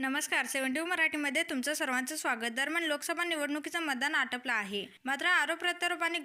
नमस्कार सेव्हन्टी मराठीमध्ये तुमचं सर्वांचं स्वागत. दरम्यान लोकसभा निवडणुकीचं मतदान आटपलं आहे. मात्र आरोप प्रत्यारोप आणि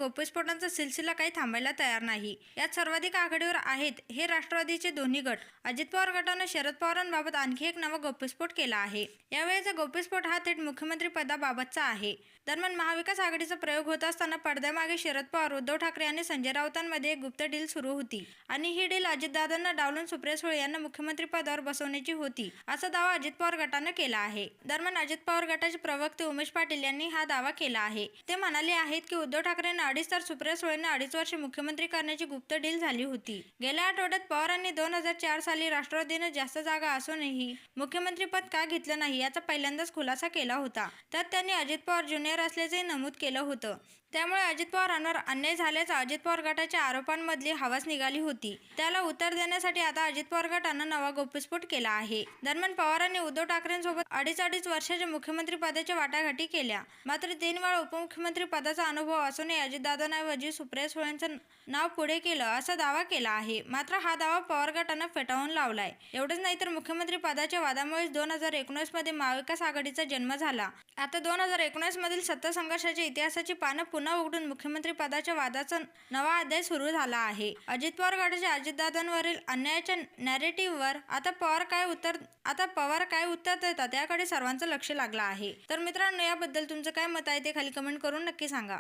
सिलसिला काही थांबायला तयार नाही. यात सर्वाधिक आघाडीवर आहेत हे राष्ट्रवादीचे दोन्ही गट. अजित पवार गटानं शरद पवारांबाबत आणखी एक नवा गोपस्फोट केला आहे. यावेळेचा गोपस्फोट हा थेट मुख्यमंत्री पदाबाबतचा आहे. दरम्यान महाविकास आघाडीचा प्रयोग होत असताना पडद्यामागे शरद पवार उद्धव ठाकरे आणि संजय राऊतांमध्ये एक गुप्त डील सुरू होती. आणि ही डील अजितदादांना डावलून सुप्रिया सुळे यांना मुख्यमंत्री पदावर बसवण्याची होती. असा दावा अजित पवार गटानं केला आहे. दरम्यान अजित पवार गटाचे प्रवक्ते उमेश पाटील यांनी हा दावा केला आहे. ते म्हणाले आहेत की उद्धव ठाकरेंना अडीच तर सुप्रिया सुळेंना अडीच वर्षे मुख्यमंत्री करण्याची गुप्त डील झाली होती. गेल्या आठवड्यात पवारांनी दोन हजार चार साली राष्ट्रवादीनं जास्त जागा असूनही मुख्यमंत्री पद का घेतलं नाही याचा पहिल्यांदाच खुलासा केला होता. त्यात त्यांनी अजित पवार ज्युनियर असल्याचे नमूद केलं होतं. त्यामुळे अजित पवारांवर अन्याय झाल्याचा अजित पवार गटाच्या आरोपांमधली हवाच निघाली होती. त्याला उत्तर देण्यासाठी आता अजित पवार गटानं नवा गोपस्फोट केला आहे. दरम्यान पवारांनी उद्धव ठाकरेंसोबत अडीच अडीच वर्षाच्या मुख्यमंत्री पदाच्या वाटाघाटी केल्या. मात्र तीन वेळा उपमुख्यमंत्री पदाचा अनुभव असूनही अजितदादांऐवजी सुप्रिया सुळेंचं नाव पुढे केलं असा दावा केला आहे. मात्र हा दावा पवार गटानं फेटाळून लावलाय. एवढंच नाही तर मुख्यमंत्री पदाच्या वादामुळेच दोन हजार एकोणीसमध्ये महाविकास आघाडीचा जन्म झाला. आता दोन हजार एकोणीस मधील सत्ता संघर्षाच्या इतिहासाची पानं पुन्हा उघडून मुख्यमंत्री पदाच्या वादाचा नवा अध्याय सुरू झाला आहे. अजित पवार गटाच्या अजितदादांवरील अन्यायाच्या नॅरेटिव्हवर आता पवार काय उत्तर आता पवार काय उत्तर देतात याकडे सर्वांचं लक्ष लागलं आहे. तर मित्रांनो याबद्दल तुमचं काय मत आहे ते खाली कमेंट करून नक्की सांगा.